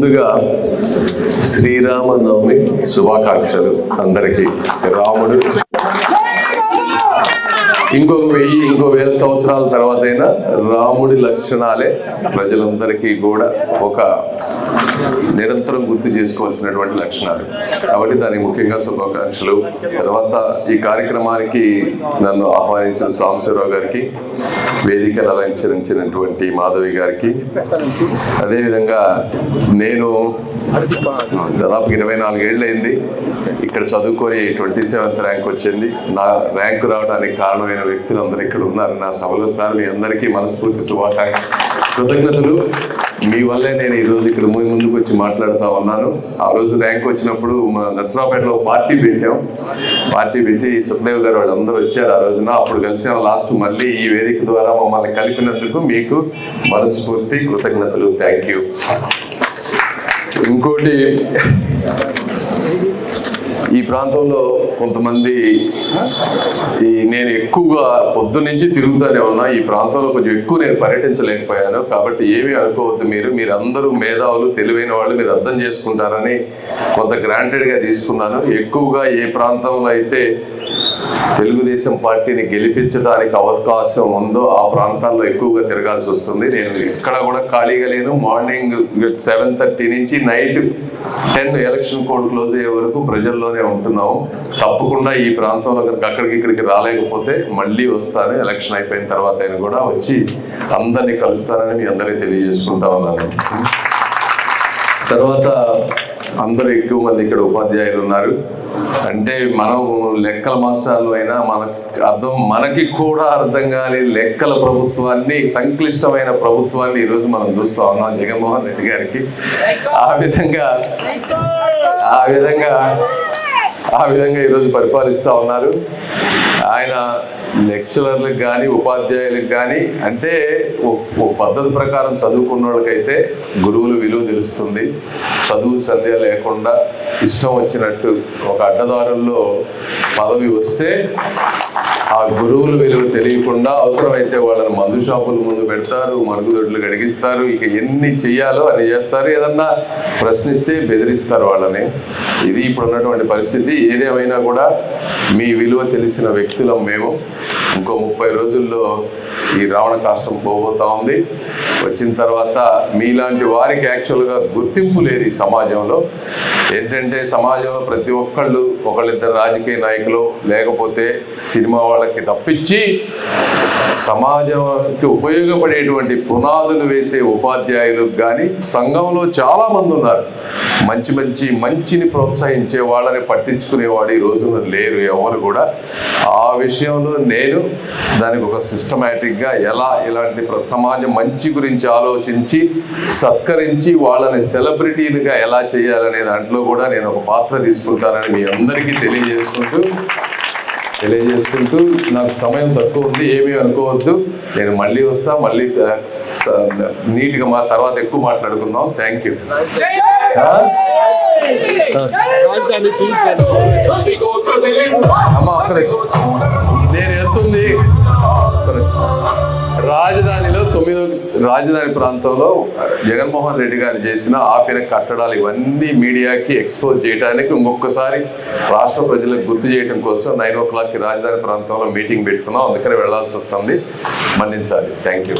ముందుగా శ్రీరామనవమి శుభాకాంక్షలు అందరికీ. రాముడు ఇంకొక వెయ్యి ఇంకో వేల సంవత్సరాల తర్వాత అయినా రాముడి లక్షణాలే ప్రజలందరికీ కూడా ఒక నిరంతరం గుర్తు చేసుకోవాల్సినటువంటి లక్షణాలు. కాబట్టి దానికి ముఖ్యంగా శుభాకాంక్షలు. తర్వాత ఈ కార్యక్రమానికి నన్ను ఆహ్వానించిన సాంబశివరావు గారికి వేదికను అలంకరించినటువంటి మాధవి గారికి. అదేవిధంగా నేను దాదాపు ఇరవై నాలుగేళ్ళు అయింది ఇక్కడ చదువుకొని ట్వంటీ సెవెంత్ ర్యాంక్ వచ్చింది. నా ర్యాంక్ రావడానికి కారణమైన వ్యక్తులు అందరూ ఇక్కడ ఉన్నారు. నా సభలో సార్ మీ అందరికీ మనస్ఫూర్తి శుభాకాంక్ష కృతజ్ఞతలు. మీ వల్లే నేను ఈరోజు ఇక్కడ మీ ముందుకు వచ్చి మాట్లాడుతూ ఉన్నాను. ఆ రోజు ర్యాంక్ వచ్చినప్పుడు మన నర్సరావుపేటలో పార్టీ పెట్టాం. పార్టీ పెట్టి సుఖదేవ్ గారు వాళ్ళందరూ వచ్చారు ఆ రోజున. అప్పుడు కలిసాం. లాస్ట్ మళ్ళీ ఈ వేదిక ద్వారా మమ్మల్ని కలిపినందుకు మీకు మనస్ఫూర్తి కృతజ్ఞతలు. Thank you. ఇంకోటి ఈ ప్రాంతంలో కొంతమంది ఈ నేను ఎక్కువగా పొద్దునుంచి తిరుగుతూనే ఉన్నా. ఈ ప్రాంతంలో కొంచెం ఎక్కువ నేను పర్యటించలేకపోయాను. కాబట్టి ఏమీ అనుకోవద్దు మీరు. మీరు అందరూ మేధావులు తెలివైన వాళ్ళు మీరు అర్థం చేసుకుంటారని కొంత గ్రాంటెడ్గా తీసుకున్నాను. ఎక్కువగా ఏ ప్రాంతంలో అయితే తెలుగుదేశం పార్టీని గెలిపించడానికి అవకాశం ఉందో ఆ ప్రాంతాల్లో ఎక్కువగా తిరగాల్సి వస్తుంది. నేను ఎక్కడ కూడా ఖాళీగా లేను. మార్నింగ్ సెవెన్ థర్టీ నుంచి night ten election code close అయ్యే వరకు ప్రజల్లోనే ఉంటున్నాము తప్పకుండా ఈ ప్రాంతంలో కనుక అక్కడికి ఇక్కడికి రాలేకపోతే మళ్ళీ వస్తాను ఎలక్షన్ అయిపోయిన తర్వాత ఆయన కూడా వచ్చి అందరినీ కలుస్తానని మీ అందరికీ తెలియజేసుకుంటా ఉన్నాను. తర్వాత అందరూ ఎక్కువ మంది ఇక్కడ ఉపాధ్యాయులు ఉన్నారు. అంటే మనం లెక్కల మాస్టర్లు అయినా మన అర్థం మనకి కూడా అర్థం కాని లెక్కల ప్రభుత్వాన్ని సంక్లిష్టమైన ప్రభుత్వాన్ని ఈరోజు మనం చూస్తా ఉన్నాం జగన్మోహన్ రెడ్డి గారికి. ఆ విధంగా ఆ విధంగా ఆ విధంగా ఈరోజు పరిపాలిస్తూ ఉన్నారు. ఆయన లెక్చరర్లకు కానీ ఉపాధ్యాయులకు కానీ అంటే ఓ- ఓ పద్ధతి ప్రకారం చదువుకున్న వాళ్ళకైతే గురువుల విలువ తెలుస్తుంది. చదువు సంధ్య లేకుండా ఇష్టం వచ్చినట్టు ఒక అడ్డదారుల్లో పదవి వస్తే ఆ గురువుల విలువ తెలియకుండా అవసరమైతే వాళ్ళని మందు షాపుల ముందు పెడతారు మరుగుదొడ్లు గడిగిస్తారు ఇక ఎన్ని చెయ్యాలో అని చేస్తారు. ఏదన్నా ప్రశ్నిస్తే బెదిరిస్తారు వాళ్ళని. ఇది ఇప్పుడు ఉన్నటువంటి పరిస్థితి. ఏదేమైనా కూడా మీ విలువ తెలిసిన వ్యక్తులం మేము. ఇంకో ముప్పై రోజుల్లో ఈ రావణ కాష్టం పోబోతా ఉంది. వచ్చిన తర్వాత మీలాంటి వారికి యాక్చువల్గా గుర్తింపు లేదు ఈ సమాజంలో. ఏంటంటే సమాజంలో ప్రతి ఒక్కళ్ళు ఒకళ్ళిద్దరు రాజకీయ నాయకులు లేకపోతే సినిమా వాళ్ళకి తప్పించి సమాజానికి ఉపయోగపడేటువంటి పునాదులు వేసే ఉపాధ్యాయులు కానీ సంఘంలో చాలా మంది ఉన్నారు. మంచి మంచి మంచిని ప్రోత్సహించే వాళ్ళని పట్టించుకునేవాడు ఈ రోజున లేరు ఎవరు కూడా. ఆ విషయంలో నేను దానికి ఒక సిస్టమేటిక్గా ఎలా ఇలాంటి సమాజం మంచి గురించి ఆలోచించి సత్కరించి వాళ్ళని సెలబ్రిటీలుగా ఎలా చేయాలనే దాంట్లో కూడా నేను ఒక పాత్ర తీసుకుంటానని మీ అందరికీ తెలియజేసుకుంటూ తెలియజేసుకుంటూ నాకు సమయం తక్కువ ఉంది ఏమీ అనుకోవద్దు. నేను మళ్ళీ వస్తా మళ్ళీ నీట్గా మా తర్వాత ఎక్కువ మాట్లాడుకుందాం. Thank you. అమ్మ రాజధానిలో తొమ్మిదో రాజధాని ప్రాంతంలో జగన్మోహన్ రెడ్డి గారు చేసిన ఆపిన కట్టడాలు ఇవన్నీ మీడియాకి ఎక్స్పోజ్ చేయడానికి ఇంకొకసారి రాష్ట్ర ప్రజలకు గుర్తు చేయడం కోసం నైన్ ఓ క్లాక్కి రాజధాని ప్రాంతంలో మీటింగ్ పెట్టుకున్నాం. అందుకని వెళ్ళాల్సి వస్తుంది. మన్నించాలి. Thank you